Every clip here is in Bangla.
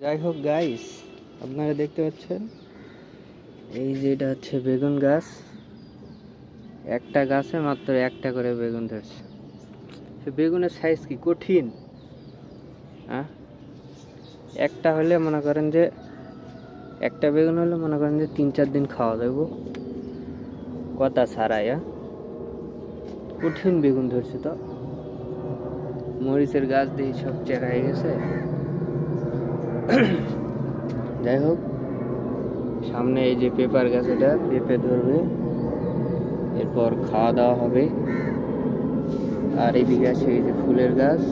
যাই হোক গাইস আপনারা দেখতে পাচ্ছেন? এই যে এটা হচ্ছে বেগুন গাছ। একটা গাছে মাত্র একটা করে বেগুন ধরছে। সে বেগুনের সাইজ কি কঠিন? হ্যাঁ একটা হলে মনে করেন যে, একটা বেগুন হলে মনে করেন যে তিন চার দিন খাওয়া যাব কথা ছাড়াই হ্যাঁ কঠিন বেগুন ধরছে তো। মরিচের গাছ দিয়ে সব চেরা হয়ে গেছে। যাই হোক, সামনে এই যে পেপার গাছ, এটা পেঁপে ধরবে। এরপর খাওয়া দাওয়া হবে। আর এইদিকে আছে এই যে ফুলের গাছ।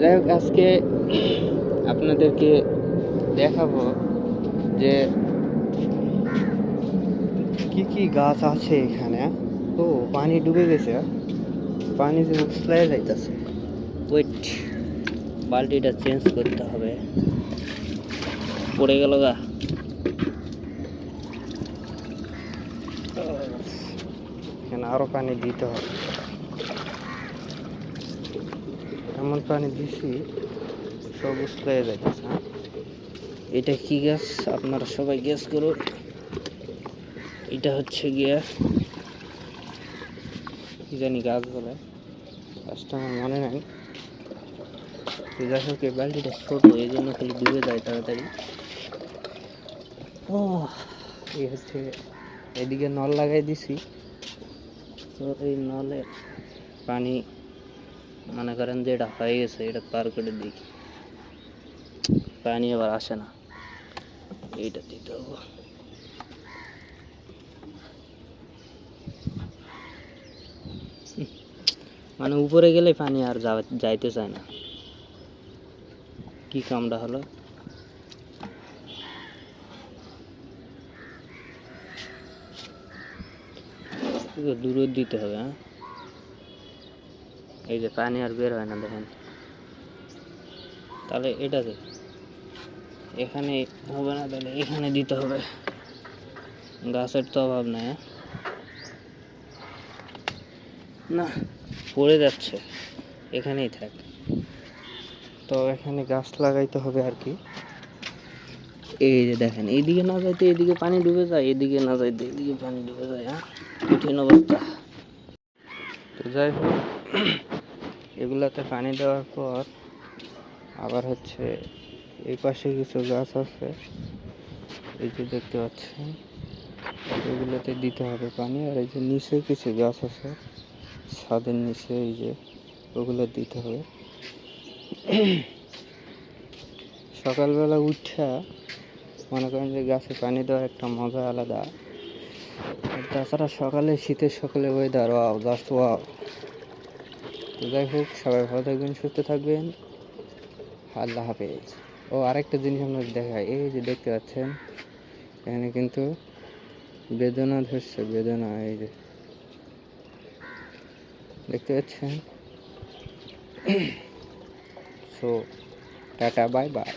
যাই হোক, আজকে আপনাদেরকে দেখাবো যে কি কি গাছ আছে এখানে ও, পানি ডুবে গেছে পানি যে উছলাই যাইতেছে। ওয়েট। বালতিটা চেঞ্জ করতে হবে। পড়ে গেল গা। এখানে আরও পানি দিতে হবে। এমন পানি দিছি সব উছলাই যাইতেছে হ্যাঁ? এটা কি গ্যাস? আপনারা সবাই গেস করুন। এটা হচ্ছে গিয়া কি জানি গাছ বলে। গাছটা আমার মনে নাই। যাই হোক, এই বালতিটা ছোট, এই জন্য খালি ডুবে যায় তাড়াতাড়ি। ও, এই হচ্ছে এদিকে নল লাগাই দিছি। তো এই নলে পানি, মনে করেন যে এটা হয়ে গেছে, এটা পার করে দিই। পানি আবার আসে না। এইটা দিতে হবে। মানে উপরে গেলে পানি আর যাইতে চায় না। কি কামটা হলো দূরে দিতে হবে হ্যাঁ? এই যে পানি আর বের হয় না, দেখেন। তাহলে এটাকে এখানে হবে না, তাহলে এখানে দিতে হবে। গাছের তো অভাব নাই হ্যাঁ? না, পড়ে যাচ্ছে। এখানেই থাক। তো এখানে গাছ লাগাইতে হবে আর কি। এই যে দেখেন এইদিকে না যাইতে এদিকে পানি ডুবে যায় এদিকে না যাইতে এদিকে পানি ডুবে যায় হ্যাঁ? কঠিন অবস্থা। তো যাই হোক এগুলাতে পানি দেওয়ার পর আবার হচ্ছে এই পাশে কিছু গাছ আছে। এই যে দেখতে পাচ্ছেন এগুলোতে দিতে হবে পানি। আর এই যে নিচে কিছু গাছ আছে ছাদের নিচে এই যে ওগুলো দিতে হবে। সকালবেলা উঠা, মনে করেন যে গাছে পানি দেওয়ার একটা মজা আলাদা। তাছাড়া সকালে শীতের সকালে ওয়েদার ওয়াও জাস্ট ওয়াও তো যাই হোক, সবাই ভালো থাকবেন, সুস্থ থাকবেন। আল্লাহ হাফেজ। ও, আরেকটা জিনিস আপনাকে দেখায় এই যে দেখতে পাচ্ছেন, এখানে কিন্তু বেদনা ধরছে, বেদনা, এই যে। দেখতে পাচ্ছেন? Sou. Tata, bye bye.